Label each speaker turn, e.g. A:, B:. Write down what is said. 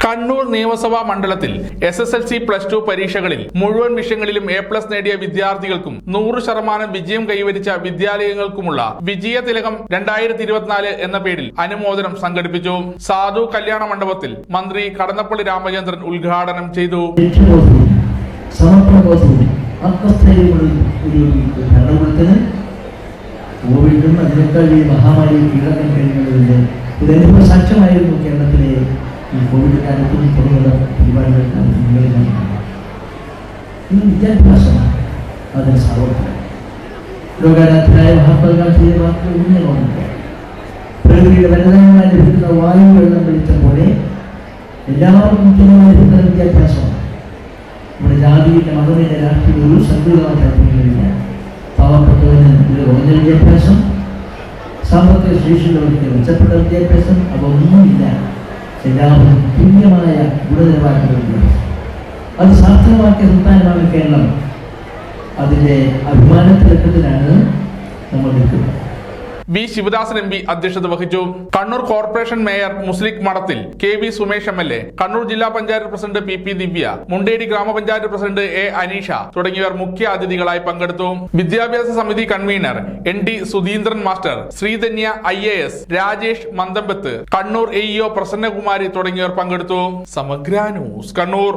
A: കണ്ണൂർ നിയമസഭാ മണ്ഡലത്തിൽ S S L C plus two പരീക്ഷകളിൽ മുഴുവൻ വിഷയങ്ങളിലും എ പ്ലസ് നേടിയ വിദ്യാർത്ഥികൾക്കും നൂറ് ശതമാനം വിജയം കൈവരിച്ച വിദ്യാലയങ്ങൾക്കുമുള്ള വിജയ തിലകം രണ്ടായിരത്തി ഇരുപത്തിനാല് എന്ന പേരിൽ അനുമോദനം സംഘടിപ്പിച്ചു സാധു കല്യാണ മണ്ഡപത്തിൽ മന്ത്രി കടന്നപ്പള്ളി രാമചന്ദ്രൻ ഉദ്ഘാടനം ചെയ്തു
B: കോവിഡും അതിനേക്കാൾ ഈ മഹാമാരിയും കീഴടക്കാൻ കഴിയുന്നതിന്റെ ഇതെല്ലാം സാക്ഷ്യമായിരുന്നു കേരളത്തിലെ കാലത്തും തുറന്നുള്ള പരിപാടികൾക്കാണ് നിങ്ങളിൽ ഇന്ന് വിദ്യാഭ്യാസമാണ് അതിന് സാർവത്രികം ലോകാരാധ്യനായ മഹാത്മാഗാന്ധിയെ മാത്രം ഓർമ്മിക്കുക പ്രകൃതിയുടെ വരദാനമായി ലഭിക്കുന്ന വായു വെള്ളം വിളിച്ച പോലെ എല്ലാവർക്കും തുല്യമായി ലഭിക്കുന്ന വിദ്യാഭ്യാസമാണ് നമ്മുടെ ജാതിയുടെ മതത്തിന്റെ രാഷ്ട്രീയ ഒരു സന്തുലിതമായ പാവപ്പെട്ടവന് ഒരു കുറഞ്ഞ വിദ്യാഭ്യാസം സാമ്പത്തിക ശേഷിയുള്ളവർക്ക് മെച്ചപ്പെട്ട വിദ്യാഭ്യാസം അതൊന്നുമില്ല എല്ലാവരും തുല്യമായ ഗുണനിലവാരത്തിലുണ്ട്. അത് സാർത്ഥകമാക്കിയ സംസ്ഥാനമാണ് കേരളം. അതിന്റെ അഭിമാനത്തിലെത്തത്തിലാണ് നമ്മൾ നിൽക്കുന്നത്.
A: വി ശിവദാസൻ എം പി അധ്യക്ഷത വഹിച്ചു. Kannur corporation mayor Musleh Madathil K V Sumesh M L A Kannur ജില്ലാ panchayat president P P Divya Munderi ഗ്രാമപഞ്ചായത്ത് പ്രസിഡന്റ് എ അനീഷ തുടങ്ങിയവർ മുഖ്യ അതിഥികളായി പങ്കെടുത്തു. വിദ്യാഭ്യാസ സമിതി convener N D Sudheendran master Sreedhanya I A S Rajesh Mandampath Kannur A EO Prasannakumari തുടങ്ങിയവർ പങ്കെടുത്തു. സമഗ്ര ന്യൂസ് കണ്ണൂർ.